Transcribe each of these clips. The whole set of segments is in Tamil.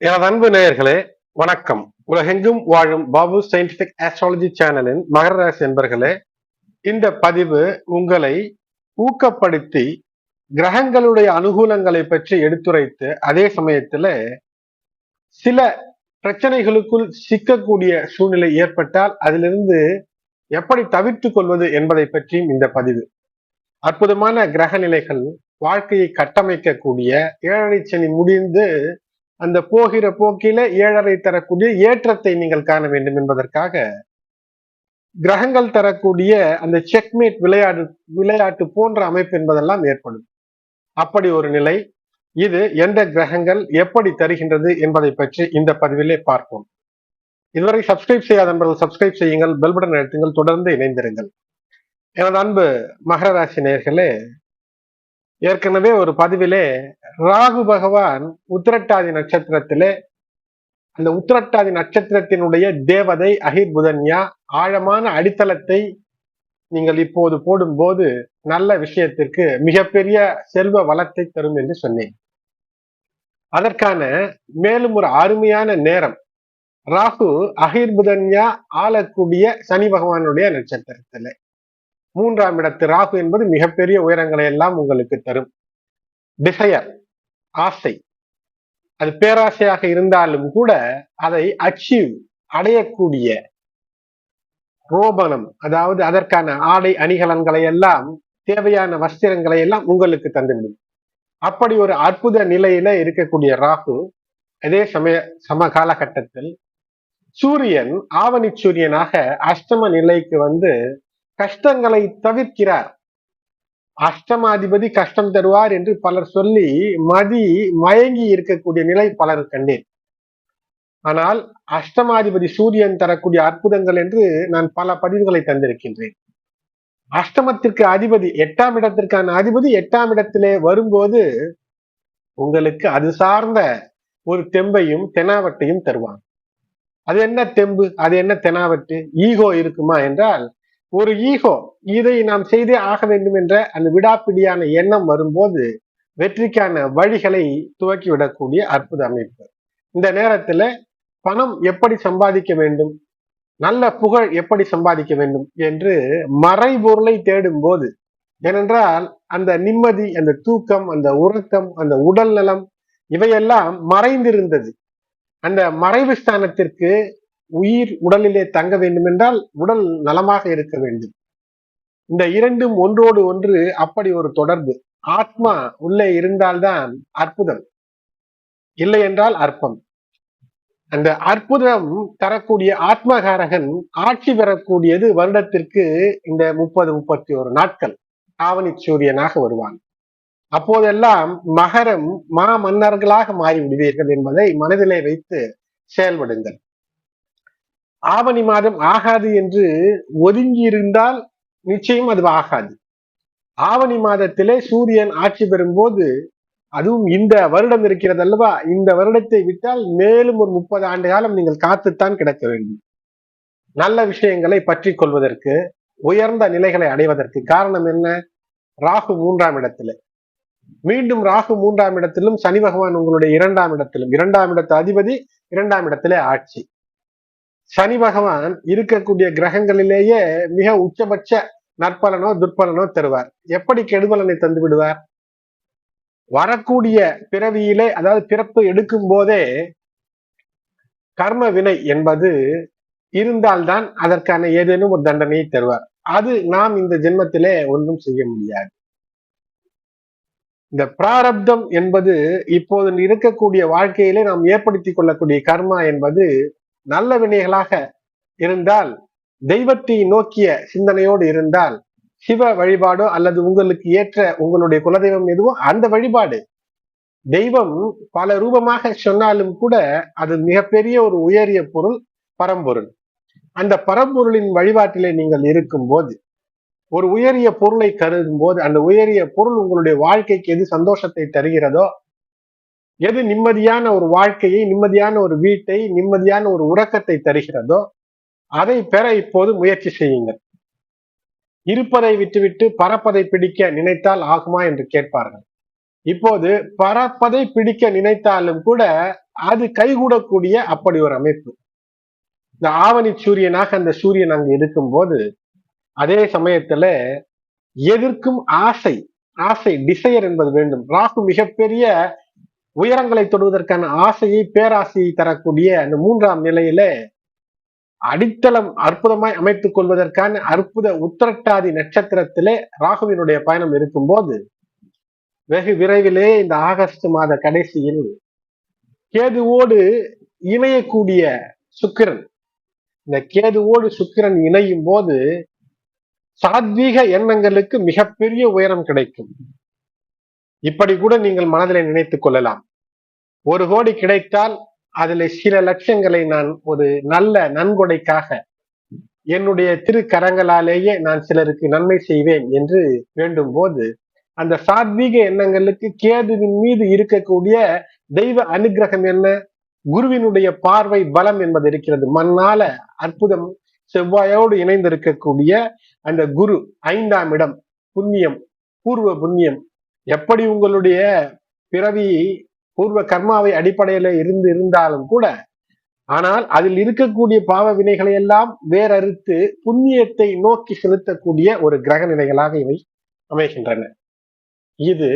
எனது அன்பு நேயர்களே வணக்கம். உலகெங்கும் வாழும் பாபு சயின்டிபிக் ஆஸ்ட்ராலஜி சேனலின் மகர ராசி என்பர்களே இந்த பதிவு உங்களை ஊக்கப்படுத்தி கிரகங்களுடைய அனுகூலங்களை பற்றி எடுத்துரைத்து அதே சமயத்தில் சில பிரச்சனைகளுக்குள் சிக்கக்கூடிய சூழ்நிலை ஏற்பட்டால் அதிலிருந்து எப்படி தவிர்த்து கொள்வது என்பதை பற்றியும் இந்த பதிவு. அற்புதமான கிரக நிலைகள் வாழ்க்கையை கட்டமைக்கக்கூடிய ஏழரை சனி முடிந்து அந்த போகிற போக்கில ஏழரை தரக்கூடிய ஏற்றத்தை நீங்கள் காண வேண்டும் என்பதற்காக கிரகங்கள் தரக்கூடிய அந்த செக்மேட் விளையாடு விளையாட்டு போன்ற அமைப்பு என்பதெல்லாம் ஏற்படும். அப்படி ஒரு நிலை இது எந்த கிரகங்கள் எப்படி தருகின்றது என்பதை பற்றி இந்த பதிவிலே பார்ப்போம். இதுவரை சப்ஸ்கிரைப் செய்யாத நண்பர்கள் சப்ஸ்கிரைப் செய்யுங்கள் பெல் பட்டன் அழுத்துங்கள் தொடர்ந்து இணைந்திருங்கள். எனது அன்பு மகர ராசி நேர்களே ஏற்கனவே ஒரு பதிவிலே ராகு பகவான் உத்திரட்டாதி நட்சத்திரத்திலே அந்த உத்திரட்டாதி நட்சத்திரத்தினுடைய தேவதை அகிர் புதன்யா ஆழமான அடித்தளத்தை நீங்கள் இப்போது போடும்போது நல்ல விஷயத்திற்கு மிகப்பெரிய செல்வ வளத்தை தரும் என்று சொன்னேன். அதற்கான மேலும் ஒரு அருமையான நேரம். ராகு அகிர் புதன்யா ஆளக்கூடிய சனி பகவானுடைய நட்சத்திரத்திலே. மூன்றாம் இடத்து ராகு என்பது மிகப்பெரிய உயரங்களை எல்லாம் உங்களுக்கு தரும். டிசையர் ஆசை. அது பேராசையாக இருந்தாலும் கூட அதை அச்சீவ் அடையக்கூடிய ரோபணம் அதாவது அதற்கான ஆடை அணிகலன்களை எல்லாம் தேவையான வஸ்திரங்களை எல்லாம் உங்களுக்கு தந்துவிடும். அப்படி ஒரு அற்புத நிலையில இருக்கக்கூடிய ராகு அதே சமய சம காலகட்டத்தில் சூரியன் ஆவணி சூரியனாக அஷ்டம நிலைக்கு வந்து கஷ்டங்களை தவிர்க்கிறார். அஷ்டமாதிபதி கஷ்டம் தருவார் என்று பலர் சொல்லி மதி மயங்கி இருக்கக்கூடிய நிலை பலர் கண்டேன். ஆனால் அஷ்டமாதிபதி சூரியன் தரக்கூடிய அற்புதங்கள் என்று நான் பல பதிவுகளை தந்திருக்கின்றேன். அஷ்டமத்திற்கு அதிபதி எட்டாம் இடத்திற்கான அதிபதி எட்டாம் இடத்திலே வரும்போது உங்களுக்கு அது சார்ந்த ஒரு தெம்பையும் தெனாவட்டையும் தருவாங்க அது என்ன தெம்பு? அது என்ன தெனாவட்டு? ஈகோ இருக்குமா என்றால் ஒரு ஈகோ இதை நாம் செய்தே ஆக வேண்டும் என்ற அந்த விடாப்பிடியான எண்ணம் வரும்போது வெற்றிக்கான வழிகளை துவக்கி விடக்கூடிய அற்புத அமைப்பு. இந்த நேரத்துல பணம் எப்படி சம்பாதிக்க வேண்டும் நல்ல புகழ் எப்படி சம்பாதிக்க வேண்டும் என்று மறைபொருளை தேடும் போது ஏனென்றால் அந்த நிம்மதி அந்த தூக்கம் அந்த உறக்கம் அந்த உடல் நலம் இவையெல்லாம் மறைந்திருந்தது. அந்த மறைவு ஸ்தானத்திற்கு உயிர் உடலிலே தங்க வேண்டும் என்றால் உடல் நலமாக இருக்க வேண்டும். இந்த இரண்டும் ஒன்றோடு ஒன்று அப்படி ஒரு தொடர்பு. ஆத்மா உள்ளே இருந்தால்தான் அற்புதம். இல்லை என்றால் அற்பம். அந்த அற்புதம் தரக்கூடிய ஆத்மகாரகன் ஆட்சி பெறக்கூடியது வருடத்திற்கு இந்த முப்பது முப்பத்தி ஒரு நாட்கள். ஆவணி சூரியனாக வருவான். அப்போதெல்லாம் மகரம் மா மன்னர்களாக மாறி விடுவீர்கள் என்பதை மனதிலே வைத்து செயல்படுங்கள். ஆவணி மாதம் ஆகாது என்று ஒதுங்கி இருந்தால் நிச்சயம் அது ஆகாது. ஆவணி மாதத்திலே சூரியன் ஆட்சி பெறும்போது அதுவும் இந்த வருடம் இருக்கிறது அல்லவா இந்த வருடத்தை விட்டால் மேலும் ஒரு முப்பது ஆண்டு காலம் நீங்கள் காத்துத்தான் கிடக்க வேண்டும். நல்ல விஷயங்களை பற்றி கொள்வதற்கு உயர்ந்த நிலைகளை அடைவதற்கு காரணம் என்ன? ராகு மூன்றாம் இடத்துல. மீண்டும் ராகு மூன்றாம் இடத்திலும் சனி பகவான் உங்களுடைய இரண்டாம் இடத்திலும். இரண்டாம் இடத்து அதிபதி இரண்டாம் இடத்திலே ஆட்சி. சனி பகவான் இருக்கக்கூடிய கிரகங்களிலேயே மிக உச்சபட்ச நற்பலனோ துர்பலனோ தருவார். எப்படி கெடுபலனை தந்து விடுவார்? வரக்கூடிய பிறவியிலே அதாவது பிறப்பு எடுக்கும் போதே கர்ம வினை என்பது இருந்தால்தான் அதற்கான ஏதேனும் ஒரு தண்டனையை தருவார். அது நாம் இந்த ஜென்மத்திலே ஒன்றும் செய்ய முடியாது. இந்த பிராரப்தம் என்பது இப்போது இருக்கக்கூடிய வாழ்க்கையிலே நாம் ஏற்படுத்திக் கொள்ளக்கூடிய கர்மா என்பது நல்ல வினைகளாக இருந்தால் தெய்வத்தை நோக்கிய சிந்தனையோடு இருந்தால் சிவ வழிபாடோ அல்லது உங்களுக்கு ஏற்ற உங்களுடைய குலதெய்வம் எதுவோ அந்த வழிபாடு. தெய்வம் பல ரூபமாக சொன்னாலும் கூட அது மிகப்பெரிய ஒரு உயரிய பொருள் பரம்பொருள். அந்த பரம்பொருளின் வழிபாட்டிலே நீங்கள் இருக்கும் போது ஒரு உயரிய பொருளை கருதும் போது அந்த உயரிய பொருள் உங்களுடைய வாழ்க்கைக்கு எது சந்தோஷத்தை தருகிறதோ எது நிம்மதியான ஒரு வாழ்க்கையை நிம்மதியான ஒரு வீட்டை நிம்மதியான ஒரு உறக்கத்தை தருகிறதோ அதை பெற இப்போது முயற்சி செய்யுங்கள். இருப்பதை விட்டுவிட்டு பறப்பதை பிடிக்க நினைத்தால் ஆகுமா என்று கேட்பார்கள். இப்போது பறப்பதை பிடிக்க நினைத்தாலும் கூட அது கைகூடக்கூடிய அப்படி ஒரு அமைப்பு. இந்த ஆவணி சூரியனாக அந்த சூரியன் அங்கு இருக்கும்போது அதே சமயத்துல எதிர்க்கும் ஆசை ஆசை டிசையர் என்பது வேண்டும். ராகு மிகப்பெரிய உயரங்களை தொடுவதற்கான ஆசையை பேராசையை தரக்கூடிய அந்த மூன்றாம் நிலையில அடித்தளம் அற்புதமாய் அமைத்துக் கொள்வதற்கான அற்புத உத்திரட்டாதி நட்சத்திரத்திலே ராகுவினுடைய பயணம் இருக்கும்போது வெகு விரைவிலே இந்த ஆகஸ்ட் மாத கடைசியில் கேதுவோடு இணையக்கூடிய சுக்கிரன். இந்த கேதுவோடு சுக்கிரன் இணையும் போது சாத்வீக எண்ணங்களுக்கு மிகப்பெரிய உயரம் கிடைக்கும். இப்படி கூட நீங்கள் மனதில் நினைத்துக் கொள்ளலாம். ஒரு கோடி கிடைத்தால் அதில் சில லட்சங்களை நான் ஒரு நல்ல நன்கொடைக்காக என்னுடைய திருக்கரங்களாலேயே நான் சிலருக்கு நன்மை செய்வேன் என்று வேண்டும் போது அந்த சாத்வீக எண்ணங்களுக்கு கேதுவின் மீது இருக்கக்கூடிய தெய்வ அனுகிரகம் என்ன? குருவினுடைய பார்வை பலம் என்பது இருக்கிறது. மண்ணால அற்புதம் செவ்வாயோடு இணைந்திருக்கக்கூடிய அந்த குரு ஐந்தாம் இடம் புண்ணியம் பூர்வ புண்ணியம். எப்படி உங்களுடைய பிறவி பூர்வ கர்மாவை அடிப்படையில இருந்து இருந்தாலும் கூட ஆனால் அதில் இருக்கக்கூடிய பாவ வினைகளை எல்லாம் வேறறுத்து புண்ணியத்தை நோக்கி செலுத்தக்கூடிய ஒரு கிரக நிலைகளாக இவை அமைகின்றன. இது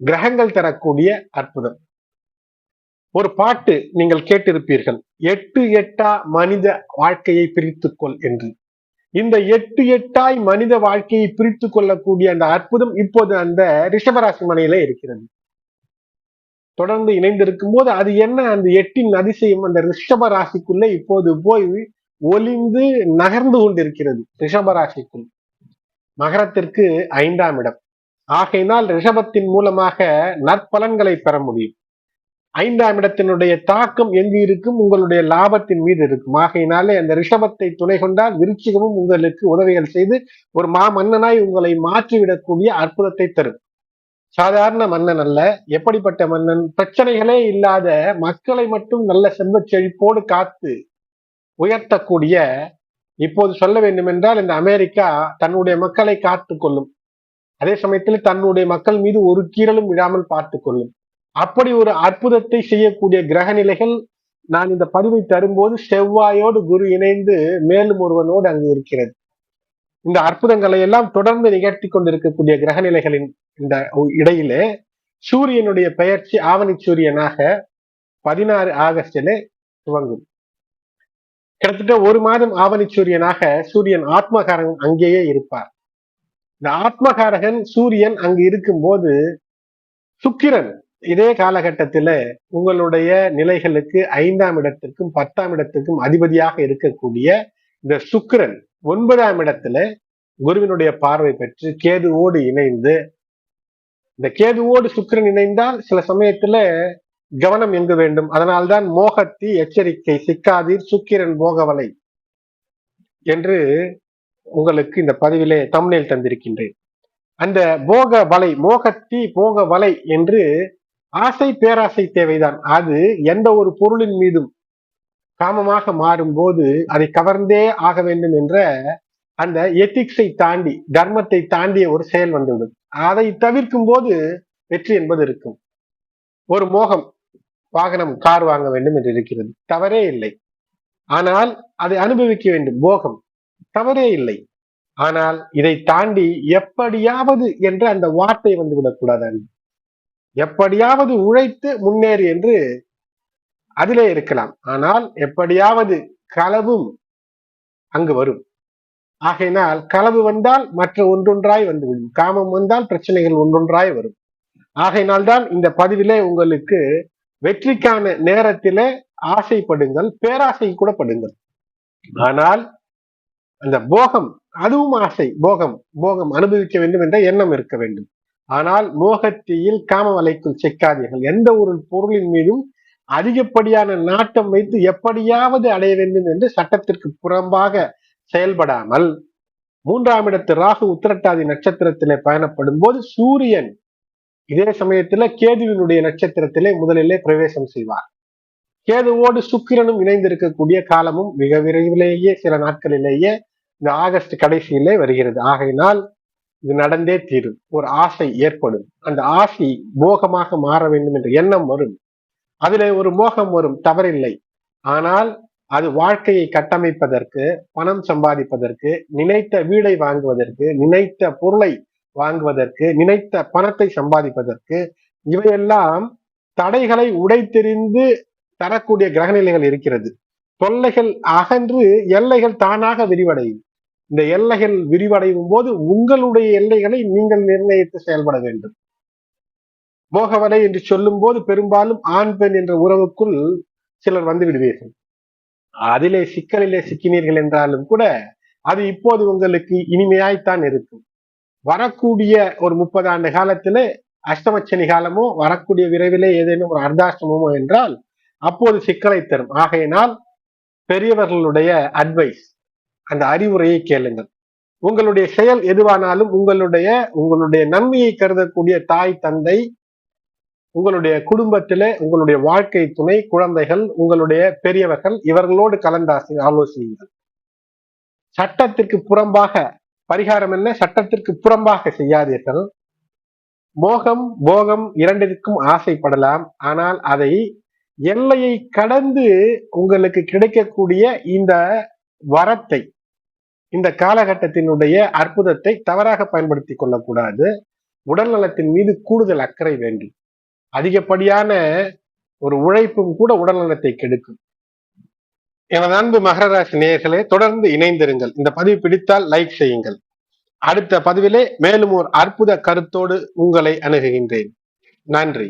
கிரகங்கள் தரக்கூடிய அற்புதம். ஒரு பாட்டு நீங்கள் கேட்டிருப்பீர்கள் எட்டு எட்டா மனித வாழ்க்கையை பிரித்துக்கொள் என்று. இந்த எட்டு எட்டாய் மனித வாழ்க்கையை பிரித்து கொள்ளக்கூடிய அந்த அற்புதம் இப்போது அந்த ரிஷபராசி மனையில இருக்கிறது. தொடர்ந்து இணைந்திருக்கும் போது அது என்ன அந்த எட்டின் அதிசயம் அந்த ரிஷப ராசிக்குள்ள இப்போது போய் ஒளிந்து நகர்ந்து கொண்டிருக்கிறது ரிஷப ராசிக்குள் மகரத்திற்கு ஐந்தாம் இடம். ஆகையினால் ரிஷபத்தின் மூலமாக நற்பலன்களை பெற முடியும். ஐந்தாம் இடத்தினுடைய தாக்கம் எங்கு இருக்கும்? உங்களுடைய லாபத்தின் மீது இருக்கும். ஆகையினாலே அந்த ரிஷபத்தை துணை கொண்டால் விருச்சிகமும் உங்களுக்கு உதவிகள் செய்து ஒரு மா மன்னனாய் உங்களை மாற்றிவிடக்கூடிய அற்புதத்தை தரும். சாதாரண மன்னன் அல்ல. எப்படிப்பட்ட மன்னன்? பிரச்சனைகளே இல்லாத மக்களை மட்டும் நல்ல செல்வச் செழிப்போடு காத்து உயர்த்தக்கூடிய இப்போது சொல்ல வேண்டும் என்றால் இந்த அமெரிக்கா தன்னுடைய மக்களை காத்து கொள்ளும் அதே சமயத்தில் தன்னுடைய மக்கள் மீது ஒரு கீரலும் விழாமல் பார்த்து கொள்ளும் அப்படி ஒரு அற்புதத்தை செய்யக்கூடிய கிரக நிலைகள் நான் இந்த பதிவை தரும்போது செவ்வாயோடு குரு இணைந்து மேலும் ஒருவனோடு அங்கு இருக்கிறது. இந்த அற்புதங்களை எல்லாம் தொடர்ந்து நிகழ்த்தி கொண்டிருக்கக்கூடிய கிரக நிலைகளின் இந்த இடையிலே சூரியனுடைய பெயர்ச்சி ஆவணி சூரியனாக பதினாறு ஆகஸ்டிலே துவங்கும். கிட்டத்தட்ட ஒரு மாதம் ஆவணி சூரியனாக சூரியன் ஆத்மகாரன் அங்கேயே இருப்பார். இந்த ஆத்மகாரகன் சூரியன் அங்கு இருக்கும்போது சுக்கிரன் இதே காலகட்டத்தில் உங்களுடைய நிலைகளுக்கு ஐந்தாம் இடத்துக்கும் பத்தாம் இடத்துக்கும் அதிபதியாக இருக்கக்கூடிய இந்த சுக்கிரன் ஒன்பதாம் இடத்துல குருவினுடைய பார்வை பெற்று கேதுவோடு இணைந்து இந்த கேதுவோடு சுக்கிரன் இணைந்தால் சில சமயத்துல கவனம் எங்க வேண்டும்? அதனால்தான் மோகத்தி எச்சரிக்கை சிக்காதீர் சுக்கிரன் போகவலை என்று உங்களுக்கு இந்த பதிவிலே தமிழில் தந்திருக்கின்றேன். அந்த போக வலை மோகத்தி போக வலை என்று ஆசை பேராசை தேவைதான். அது எந்த ஒரு பொருளின் மீதும் காமமாக மாறும் போது அதை கவர்ந்தே ஆக வேண்டும் என்ற அந்த எத்திக்ஸை தாண்டி தர்மத்தை தாண்டிய ஒரு செயல் வந்துவிடும். அதை தவிர்க்கும் போது வெற்றி என்பது இருக்கும். ஒரு மோகம் வாகனம் கார் வாங்க வேண்டும் என்று இருக்கிறது. தவறே இல்லை. ஆனால் அதை அனுபவிக்க வேண்டும். மோகம் தவறே இல்லை. ஆனால் இதை தாண்டி எப்படியாவது என்று அந்த வார்த்தை வந்து விடக்கூடாது எப்படியாவது உழைத்து முன்னேறி என்று அதிலே இருக்கலாம். ஆனால் எப்படியாவது களவும் அங்கு வரும். ஆகையினால் களவு வந்தால் மற்ற ஒன்றொன்றாய் வந்துவிடும் காமம் வந்தால் பிரச்சனைகள் ஒன்றொன்றாய் வரும். ஆகையினால் தான் இந்த பதிவிலே உங்களுக்கு வெற்றிக்கான நேரத்திலே ஆசைப்படுங்கள் பேராசை கூட படுங்கள். ஆனால் அந்த போகம் அதுவும் ஆசை போகம் போகம் அனுபவிக்க வேண்டும் என்ற எண்ணம் இருக்க வேண்டும். ஆனால் மோகத்தியில் காம வலைக்குள் சிக்காதீர்கள் எந்த ஒரு பொருளின் மீதும் அதிகப்படியான நாட்டம் வைத்து எப்படியாவது அடைய வேண்டும் என்று சட்டத்திற்கு புறம்பாக செயல்படாமல் மூன்றாம் இடத்து ராகு உத்திரட்டாதி நட்சத்திரத்திலே பயணப்படும் போது சூரியன் இதே சமயத்துல கேதுவினுடைய நட்சத்திரத்திலே முதலிலே பிரவேசம் செய்வார். கேதுவோடு சுக்கிரனும் இணைந்திருக்கக்கூடிய காலமும் மிக விரைவிலேயே சில நாட்களிலேயே இந்த ஆகஸ்ட் கடைசியிலே வருகிறது. ஆகையினால் இது நடந்தே தீரும். ஒரு ஆசை ஏற்படும். அந்த ஆசை மோகமாக மாற வேண்டும் என்ற எண்ணம் வரும். அதில் ஒரு மோகம் வரும். தவறில்லை. ஆனால் அது வாழ்க்கையை கட்டமைப்பதற்கு பணம் சம்பாதிப்பதற்கு நினைத்த வீடை வாங்குவதற்கு நினைத்த பொருளை வாங்குவதற்கு நினைத்த பணத்தை சம்பாதிப்பதற்கு இவையெல்லாம் தடைகளை உடைத்தெறிந்து தரக்கூடிய கிரகநிலைகள் இருக்கிறது. தொல்லைகள் அகன்று எல்லைகள் தானாக விரிவடையும். இந்த எல்லைகள் விரிவடையும் போது உங்களுடைய எல்லைகளை நீங்கள் நிர்ணயித்து செயல்பட வேண்டும். போகவலை என்று சொல்லும் போது பெரும்பாலும் ஆண் பெண் என்ற உறவுக்குள் சிலர் வந்து விடுவீர்கள். அதிலே சிக்கலிலே சிக்கினீர்கள் என்றாலும் கூட அது இப்போது உங்களுக்கு இனிமையாய்த்தான் இருக்கும். வரக்கூடிய ஒரு முப்பது ஆண்டு காலத்துல அஷ்டமச்சனி காலமோ வரக்கூடிய விரைவிலே ஏதேனும் ஒரு அர்த்தாஷ்டமோ என்றால் அப்போது சிக்கலை தரும். ஆகையினால் பெரியவர்களுடைய அட்வைஸ் அந்த அறிவுரையை கேளுங்கள். உங்களுடைய செயல் எதுவானாலும் உங்களுடைய உங்களுடைய நன்மையை கருதக்கூடிய தாய் தந்தை உங்களுடைய குடும்பத்தில உங்களுடைய வாழ்க்கை துணை குழந்தைகள் உங்களுடைய பெரியவர்கள் இவர்களோடு கலந்தாசி ஆலோசியுங்கள். சட்டத்திற்கு புறம்பாக பரிகாரம் என்ன? சட்டத்திற்கு புறம்பாக செய்யாதீர்கள். மோகம் போகம் இரண்டிற்கும் ஆசைப்படலாம். ஆனால் அதை எல்லையை கடந்து உங்களுக்கு கிடைக்கக்கூடிய இந்த வரத்தை இந்த காலகட்டத்தினுடைய அற்புதத்தை தவறாக பயன்படுத்தி கொள்ளக்கூடாது. உடல் நலத்தின் மீது கூடுதல் அக்கறை வேண்டும். அதிகப்படியான ஒரு உழைப்பும் கூட உடல் நலத்தை கெடுக்கும். எனது அன்பு மகர ராசி நேயர்களே தொடர்ந்து இணைந்திருங்கள். இந்த பதிவு பிடித்தால் லைக் செய்யுங்கள். அடுத்த பதிவிலே மேலும் ஒரு அற்புத கருத்தோடு உங்களை அணுகுகின்றேன். நன்றி.